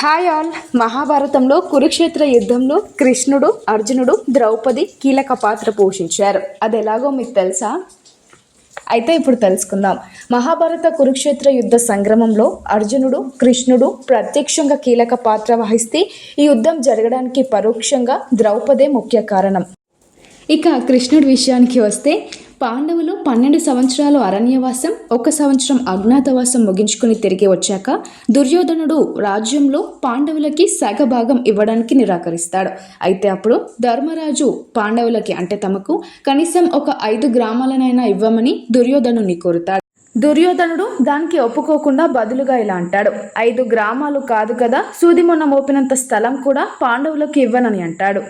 Hi all. మహాభారతంలో కురుక్షేత్ర యుద్ధంలో కృష్ణుడు అర్జునుడు ద్రౌపది కీలక పాత్ర పోషించారు. అది ఎలాగో మీకు తెలుసా? అయితే ఇప్పుడు తెలుసుకుందాం. మహాభారత కురుక్షేత్ర యుద్ధ సంగ్రమంలో అర్జునుడు కృష్ణుడు ప్రత్యక్షంగా కీలక పాత్ర వహిస్తే ఈ యుద్ధం జరగడానికి పరోక్షంగా ద్రౌపదే ముఖ్య కారణం. ఇక కృష్ణుడి విషయానికి వస్తే పాండవులు పన్నెండు సంవత్సరాలు అరణ్యవాసం ఒక సంవత్సరం అజ్ఞాతవాసం ముగించుకుని తిరిగి వచ్చాక దుర్యోధనుడు రాజ్యంలో పాండవులకి సగభాగం ఇవ్వడానికి నిరాకరిస్తాడు. అయితే అప్పుడు ధర్మరాజు పాండవులకి అంటే తమకు కనీసం ఒక ఐదు గ్రామాలనైనా ఇవ్వమని దుర్యోధనుని కోరుతాడు. దుర్యోధనుడు దానికి ఒప్పుకోకుండా బదులుగా ఇలా అంటాడు. ఐదు గ్రామాలు కాదు కదా సూది మొన్న మోపినంత స్థలం కూడా పాండవులకు ఇవ్వనని అంటాడు.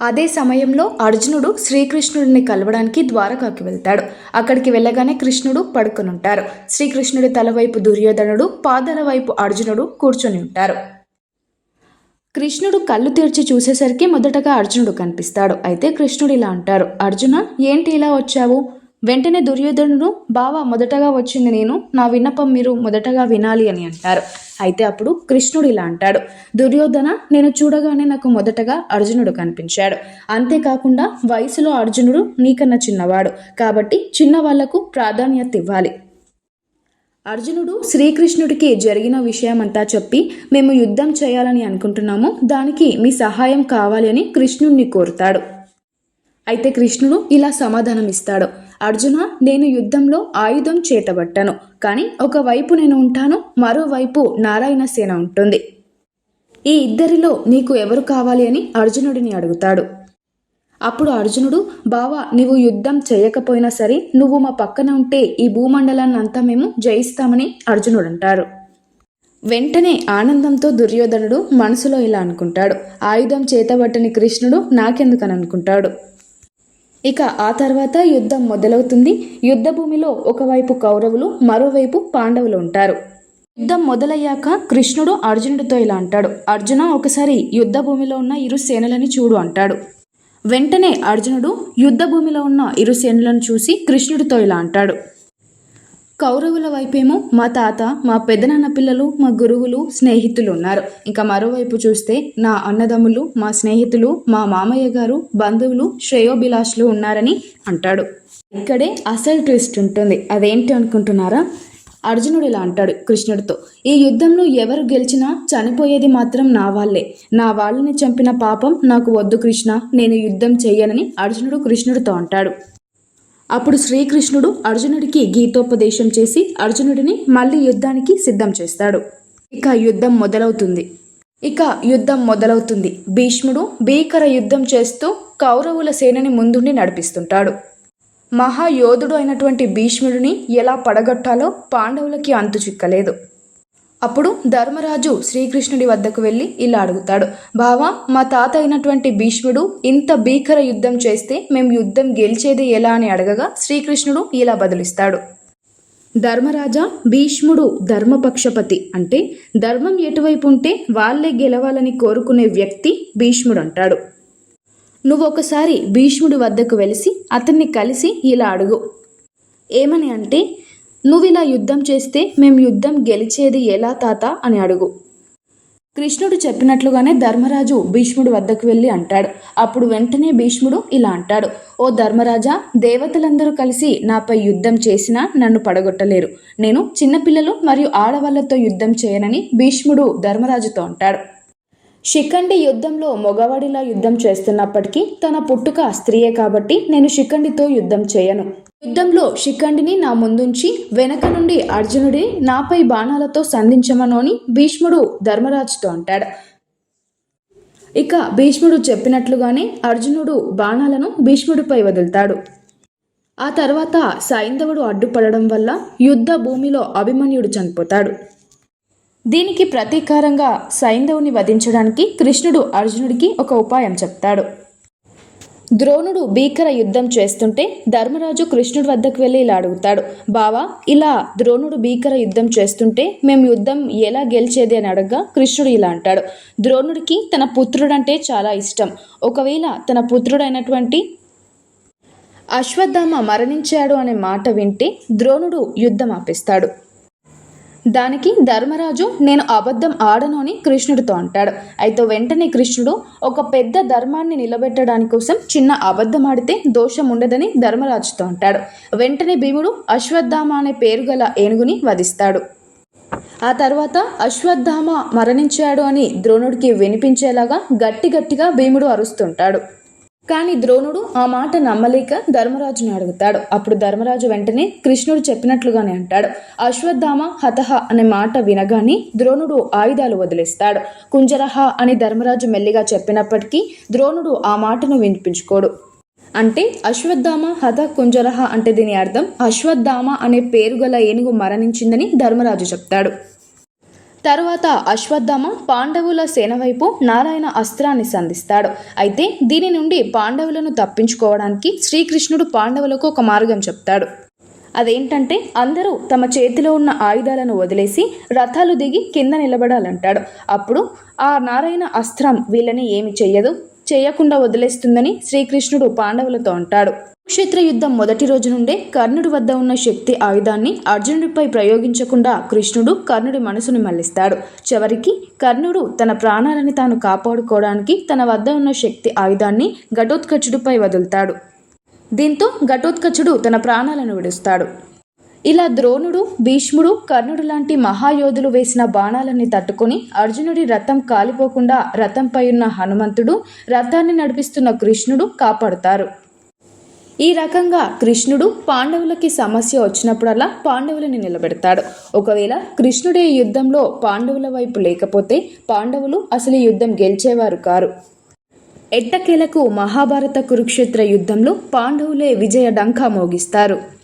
అదే సమయంలో అర్జునుడు శ్రీకృష్ణుడిని కలవడానికి ద్వారకాకి వెళ్తాడు. అక్కడికి వెళ్ళగానే కృష్ణుడు పడుకొని ఉంటారు శ్రీకృష్ణుడి తలవైపు దుర్యోధనుడు పాదాల వైపు అర్జునుడు కూర్చొని ఉంటారు. కృష్ణుడు కళ్ళు తెరిచి చూసేసరికి మొదటగా అర్జునుడు కనిపిస్తాడు. అయితే కృష్ణుడు ఇలా అంటారు అర్జున ఏంటి ఇలా వచ్చావు? వెంటనే దుర్యోధనుడు బావా మొదటగా వచ్చింది నేను. నా విన్నపం మీరు మొదటగా వినాలి అని అంటారు. అయితే అప్పుడు కృష్ణుడు ఇలా అంటాడు దుర్యోధన నేను చూడగానే నాకు మొదటగా అర్జునుడు కనిపించాడు. అంతేకాకుండా వయసులో అర్జునుడు నీకన్నా చిన్నవాడు. కాబట్టి చిన్న వాళ్ళకు ప్రాధాన్యత ఇవ్వాలి. అర్జునుడు శ్రీకృష్ణుడికి జరిగిన విషయమంతా చెప్పి మేము యుద్ధం చేయాలని అనుకుంటున్నాము. దానికి మీ సహాయం కావాలి అని కృష్ణుణ్ణి కోరుతాడు. అయితే కృష్ణుడు ఇలా సమాధానం ఇస్తాడు అర్జున నేను యుద్ధంలో ఆయుధం చేతబట్టను. కానీ ఒకవైపు నేను ఉంటాను మరోవైపు నారాయణ సేన ఉంటుంది. ఈ ఇద్దరిలో నీకు ఎవరు కావాలి అని అర్జునుడిని అడుగుతాడు. అప్పుడు అర్జునుడు బావా నీవు యుద్ధం చేయకపోయినా సరే నువ్వు మా పక్కన ఉంటే ఈ భూమండలాన్ని అంతా మేము జయిస్తామని అర్జునుడు అంటారు వెంటనే ఆనందంతో దుర్యోధనుడు మనసులో ఇలా అనుకుంటాడు. ఆయుధం చేతబట్టని కృష్ణుడు నాకెందుకని అనుకుంటాడు? ఇక ఆ తర్వాత యుద్ధం మొదలవుతుంది. యుద్ధ భూమిలో ఒకవైపు కౌరవులు మరోవైపు పాండవులు ఉంటారు. యుద్ధం మొదలయ్యాక కృష్ణుడు అర్జునుడితో ఇలా అంటాడు. అర్జున ఒకసారి యుద్ధ భూమిలో ఉన్న ఇరు సేనలని చూడు అంటాడు. వెంటనే అర్జునుడు యుద్ధ భూమిలో ఉన్న ఇరు సేనలను చూసి కృష్ణుడితో ఇలా అంటాడు. కౌరవుల వైపేమో మా తాత మా పెదనాన్న పిల్లలు మా గురువులు స్నేహితులు ఉన్నారు ఇంకా మరోవైపు చూస్తే నా అన్నదమ్ములు మా స్నేహితులు మా మామయ్య గారు బంధువులు శ్రేయోభిలాషులు ఉన్నారని అంటాడు. ఇక్కడే అసలు ట్విస్ట్ ఉంటుంది. అదేంటి అనుకుంటున్నారా? అర్జునుడు ఇలా అంటాడు కృష్ణుడితో ఈ యుద్ధంలో ఎవరు గెలిచినా చనిపోయేది మాత్రం నా వాళ్ళే. నా వాళ్ళని చంపిన పాపం నాకు వద్దు కృష్ణ. నేను యుద్ధం చెయ్యనని అర్జునుడు కృష్ణుడితో అంటాడు. అప్పుడు శ్రీకృష్ణుడు అర్జునుడికి గీతోపదేశం చేసి అర్జునుడిని మళ్ళీ యుద్ధానికి సిద్ధం చేస్తాడు. ఇక యుద్ధం మొదలవుతుంది. ఇక యుద్ధం మొదలవుతుంది. భీష్ముడు భీకర యుద్ధం చేస్తూ కౌరవుల సేనని ముందుండి నడిపిస్తుంటాడు. మహాయోధుడు అయినటువంటి భీష్ముడిని ఎలా పడగొట్టాలో పాండవులకి అంతు చిక్కలేదు అప్పుడు ధర్మరాజు శ్రీకృష్ణుడి వద్దకు వెళ్ళి ఇలా అడుగుతాడు. బావా మా తాత అయినటువంటి భీష్ముడు ఇంత భీకర యుద్ధం చేస్తే మేము యుద్ధం గెలిచేది ఎలా అని అడగగా శ్రీకృష్ణుడు ఇలా బదులిస్తాడు. ధర్మరాజా భీష్ముడు ధర్మపక్షపతి అంటే ధర్మం ఎటువైపు ఉంటే వాళ్ళే గెలవాలని కోరుకునే వ్యక్తి భీష్ముడు అంటాడు. నువ్వు ఒకసారి భీష్ముడి వద్దకు వెలిసి అతన్ని కలిసి ఇలా అడుగు. ఏమని అంటే నువ్వు ఇలా యుద్ధం చేస్తే మేము యుద్ధం గెలిచేది ఎలా తాత? అని అడుగు. కృష్ణుడు చెప్పినట్లుగానే ధర్మరాజు భీష్ముడు వద్దకు వెళ్ళి అంటాడు. అప్పుడు వెంటనే భీష్ముడు ఇలా అంటాడు. ఓ ధర్మరాజా దేవతలందరూ కలిసి నాపై యుద్ధం చేసినా నన్ను పడగొట్టలేరు. నేను చిన్నపిల్లలు మరియు ఆడవాళ్ళతో యుద్ధం చేయనని భీష్ముడు ధర్మరాజుతో అంటాడు. శిఖండి యుద్ధంలో మగవాడిలా యుద్ధం చేస్తున్నప్పటికీ తన పుట్టుక స్త్రీయే కాబట్టి నేను శిఖండితో యుద్ధం చేయను. యుద్ధంలో శిఖండిని నా ముందుంచి వెనక నుండి అర్జునుడి నాపై బాణాలతో సంధించమనోని భీష్ముడు ధర్మరాజుతో అంటాడు. ఇక భీష్ముడు చెప్పినట్లుగానే అర్జునుడు బాణాలను భీష్ముడిపై వదులుతాడు. ఆ తర్వాత సైంధవుడు అడ్డుపడడం వల్ల యుద్ధ భూమిలో అభిమన్యుడు చనిపోతాడు. దీనికి ప్రతీకారంగా సైంధవుని వధించడానికి కృష్ణుడు అర్జునుడికి ఒక ఉపాయం చెప్తాడు. ద్రోణుడు భీకర యుద్ధం చేస్తుంటే ధర్మరాజు కృష్ణుడి వద్దకు వెళ్ళి ఇలా అడుగుతాడు. బావా ఇలా ద్రోణుడు భీకర యుద్ధం చేస్తుంటే మేము యుద్ధం ఎలా గెలిచేది అని అడగగా కృష్ణుడు ఇలా అంటాడు. ద్రోణుడికి తన పుత్రుడంటే చాలా ఇష్టం. ఒకవేళ తన పుత్రుడైనటువంటి అశ్వత్థామ మరణించాడు అనే మాట వింటే ద్రోణుడు యుద్ధం ఆపిస్తాడు. దానికి ధర్మరాజు నేను అబద్ధం ఆడను అని కృష్ణుడితో అంటాడు. అయితే వెంటనే కృష్ణుడు ఒక పెద్ద ధర్మాన్ని నిలబెట్టడానికి కోసం చిన్న అబద్ధం ఆడితే దోషం ఉండదని ధర్మరాజుతో అంటాడు. వెంటనే భీముడు అశ్వత్థామ అనే పేరు గల ఏనుగుని వధిస్తాడు. ఆ తర్వాత అశ్వత్థామ మరణించాడు అని ద్రోణుడికి వినిపించేలాగా గట్టి గట్టిగా భీముడు అరుస్తుంటాడు. కానీ ద్రోణుడు ఆ మాట నమ్మలేక ధర్మరాజుని అడుగుతాడు. అప్పుడు ధర్మరాజు వెంటనే కృష్ణుడు చెప్పినట్లుగానే అంటాడు. అశ్వత్థామ హతహ అనే మాట వినగానే ద్రోణుడు ఆయుధాలు వదిలేస్తాడు. కుంజరహ అని ధర్మరాజు మెల్లిగా చెప్పినప్పటికీ ద్రోణుడు ఆ మాటను వినిపించుకోడు. అంటే అశ్వత్థామ హత కుంజరహ అంటే దీని అర్థం అశ్వత్థామ అనే పేరు గల ఏనుగు మరణించిందని ధర్మరాజు చెప్తాడు. తరువాత అశ్వత్థామ పాండవుల సేన వైపు నారాయణ అస్త్రాన్ని సంధిస్తాడు. అయితే దీని నుండి పాండవులను తప్పించుకోవడానికి శ్రీకృష్ణుడు పాండవులకు ఒక మార్గం చెప్తాడు. అదేంటంటే అందరూ తమ చేతిలో ఉన్న ఆయుధాలను వదిలేసి రథాలు దిగి కింద నిలబడాలంటాడు. అప్పుడు ఆ నారాయణ అస్త్రం వీళ్ళని ఏమి చెయ్యదు? చేయకుండా వదిలేస్తుందని శ్రీకృష్ణుడు పాండవులతో అంటాడు. కురుక్షేత్ర యుద్ధం మొదటి రోజు నుండే కర్ణుడి వద్ద ఉన్న శక్తి ఆయుధాన్ని అర్జునుడిపై ప్రయోగించకుండా కృష్ణుడు కర్ణుడి మనసుని మళ్ళిస్తాడు చివరికి కర్ణుడు తన ప్రాణాలని తాను కాపాడుకోవడానికి తన వద్ద ఉన్న శక్తి ఆయుధాన్ని ఘటోత్కచుడిపై వదులుతాడు. దీంతో ఘటోత్కచుడు తన ప్రాణాలను విడుస్తాడు. ఇలా ద్రోణుడు భీష్ముడు కర్ణుడు లాంటి మహాయోధులు వేసిన బాణాలని తట్టుకొని అర్జునుడి రథం కాలిపోకుండా రథంపై ఉన్న హనుమంతుడు రథాన్ని నడిపిస్తున్న కృష్ణుడు కాపాడుతారు. ఈ రకంగా కృష్ణుడు పాండవులకి సమస్య వచ్చినప్పుడల్లా పాండవులని నిలబెడతాడు. ఒకవేళ కృష్ణుడే యుద్ధంలో పాండవుల వైపు లేకపోతే పాండవులు అసలు యుద్ధం గెలిచేవారు కారు. ఎట్టకేలకు మహాభారత కురుక్షేత్ర యుద్ధంలో పాండవులే విజయ డంకా మోగిస్తారు.